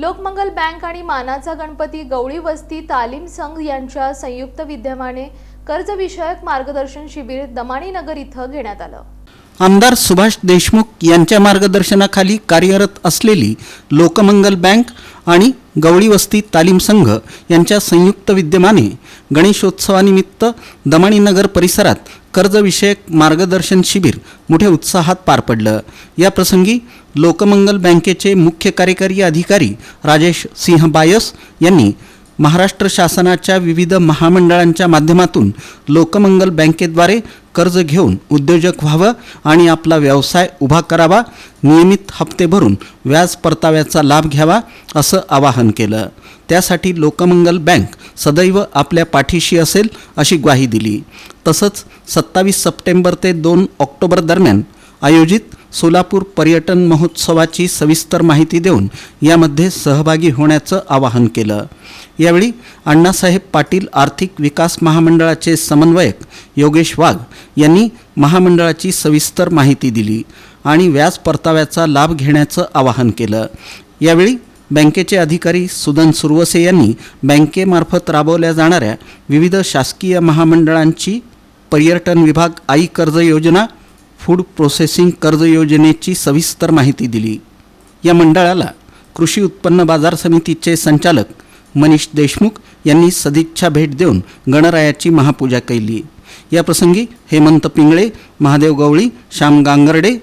Lokmangal bank आणि मानाचा गणपती गवळी वस्ती तालीम संघ यांच्या संयुक्त विद्यमाने कर्जविषयक मार्गदर्शन शिबिर दमाणी नगर इथं घेण्यात आलं. आमदार सुभाष देशमुख यांच्या मार्गदर्शनाखाली कार्यरत असलेली लोकमंगल बँक आणि गवळी वस्ती तालीम संघ यांच्या संयुक्त विद्यमाने गणेशोत्सवानिमित्त दमाणीनगर परिसरात कर्जविषयक मार्गदर्शन शिबिर मोठ्या उत्साहात पार पडलं. या प्रसंगी लोकमंगल बँकेचे मुख्य कार्यकारी अधिकारी राजेश सिंह बायस यांनी महाराष्ट्र शासनाच्या विविध महामंडळांच्या माध्यमातून लोकमंगल बँकेद्वारे कर्ज घेऊन उद्योजक व्हावं आणि आपला व्यवसाय उभा करावा नियमित हप्ते भरून व्याज परताव्याचा लाभ घ्यावा असं आवाहन केलं. त्यासाठी लोकमंगल बँक सदैव आपल्या पाठीशी असेल अशी ग्वाही दिली. तसंच सत्तावीस सप्टेंबर ते दोन ऑक्टोबर दरम्यान आयोजित सोलापूर पर्यटन महोत्सवाची सविस्तर माहिती देऊन यामध्ये सहभागी होण्याचं आवाहन केलं. यावेळी अण्णासाहेब पाटील आर्थिक विकास महामंडळाचे समन्वयक योगेश वाघ यांनी महामंडळाची सविस्तर माहिती दिली आणि व्याज परताव्याचा लाभ घेण्याचं आवाहन केलं. यावेळी बँकेचे अधिकारी सुदन सुरवसे यांनी बँकेमार्फत राबवल्या जाणाऱ्या विविध शासकीय महामंडळांची पर्यटन विभाग आई कर्ज योजना फूड प्रोसेसिंग कर्ज योजनेची सविस्तर माहिती दिली. या मंडळाला कृषी उत्पन्न बाजार समितीचे संचालक मनीष देशमुख यांनी सदिच्छा भेट देऊन गणरायाची महापूजा केली. या प्रसंगी हेमंत पिंगळे महादेव गवळी श्याम गांगर्डे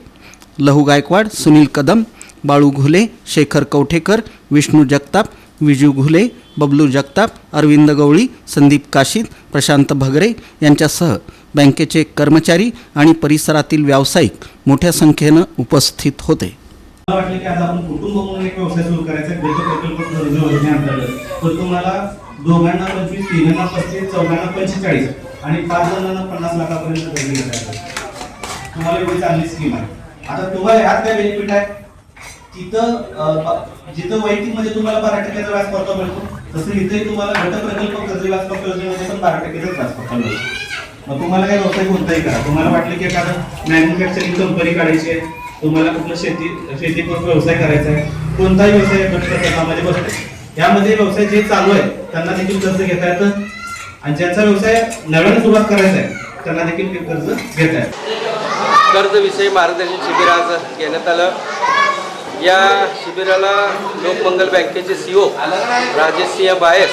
लहू गायकवाड सुनील कदम बाळू घुले शेखर कवठेकर विष्णू जगताप विजू घुले बबलू जगताप अरविंद गवळी संदीप काशीद प्रशांत भगरे यांच्यासह बँकेचे कर्मचारी आणि परिसरातील व्यावसायिक मोठ्या संख्येनं उपस्थित होते. मला वाटलं की आज आपण कुटुंब म्हणून एक व्यवसाय सुरू करायचा आहे, प्रकल्प कर्ज योजनेअंतर्गत तर तुम्हाला दोघांना पंचवीस तिघांना पस्तीस चौघांना पंचेचाळीस आणि पाच जणांना पन्नास लाखापर्यंत कर्ज घेता येतं तुम्हाला एवढी चांगली स्कीम आहे. आता तुम्हाला ह्यात काय बेनिफिट आहे? तिथं जिथं वैयक्तिक म्हणजे तुम्हाला बारा टक्क्याचा व्याज पडतो मिळतो तसं इथे तुम्हाला गट प्रकल्प कर्ज व्याज परतावा योजनेमध्ये पण बारा टक्क्याचा व्याज पडतो मिळतो. मग तुम्हाला काय व्यवसाय कोणताही करा तुम्हाला वाटलं की एखादं मॅन्युफॅक्चरिंग कंपनी काढायची आहे तुम्हाला कुठलं शेती शेती व्यवसाय करायचा आहे कोणताही व्यवसाय या बसतो यामध्ये व्यवसाय जे चालू आहे त्यांना देखील कर्ज घेता येतं. आणि ज्यांचा व्यवसाय नव्याने सुरुवात करायचा आहे त्यांना देखील कर्ज घेता येतं. कर्जविषयी मार्गदर्शन शिबिर आज घेण्यात आलं. या शिबिराला लोकमंगल बँकेचे सी ओ राजेशसिंह बायस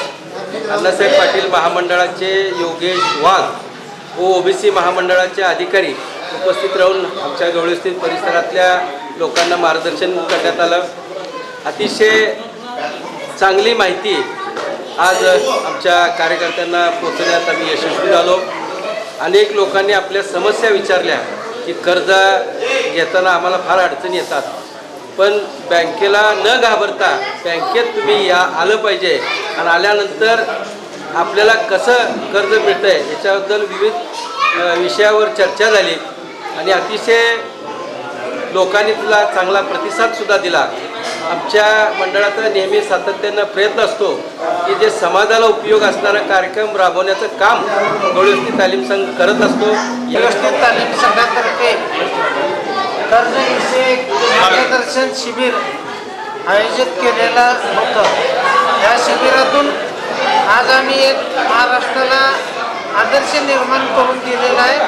अण्णासाहेब पाटील महामंडळाचे योगेश वाघ व ओबीसी महामंडळाचे अधिकारी उपस्थित राहून आमच्या गवळस्थित परिसरातल्या लोकांना मार्गदर्शन करण्यात आलं. अतिशय चांगली माहिती आज आमच्या कार्यकर्त्यांना पोचवण्यात आम्ही यशस्वी झालो. अनेक लोकांनी आपल्या समस्या विचारल्या की कर्ज घेताना आम्हाला फार अडचणी येतात. पण बँकेला न घाबरता बँकेत तुम्ही या आलं पाहिजे. आणि आल्यानंतर आपल्याला कसं कर्ज मिळतं आहे याच्याबद्दल विविध विषयावर चर्चा झाली. आणि अतिशय लोकांनी तिला चांगला प्रतिसादसुद्धा दिला. आमच्या मंडळाचा नेहमी सातत्यानं प्रयत्न असतो की जे समाजाला उपयोग असणारा कार्यक्रम राबवण्याचं काम गवळवस्थी तालीम संघ करत असतो. व्यवस्थित तालीम संघातर्फे कर्जविषयक मार्गदर्शन शिबिर आयोजित केलेलं होतं. या शिबिरातून आम्ही एक महाराष्ट्राला आदर्श निर्माण करून दिलेला आहे.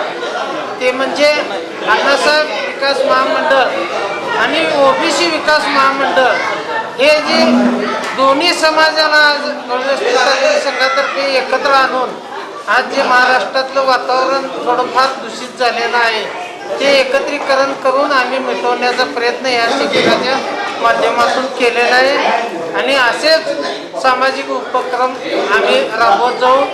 ते म्हणजे अण्णासाहेब विकास महामंडळ आणि ओबीसी विकास महामंडळ हे जे दोन्ही समाजाला आज काँग्रेस संघातर्फे एकत्र आणून आज जे महाराष्ट्रातलं वातावरण थोडंफार दूषित झालेलं आहे ते एकत्रीकरण करून आम्ही मिटवण्याचा प्रयत्न या शिबिराच्या माध्यमातून केलेला आहे. आणि असेच सामाजिक उपक्रम आम्ही राबवत जाऊ.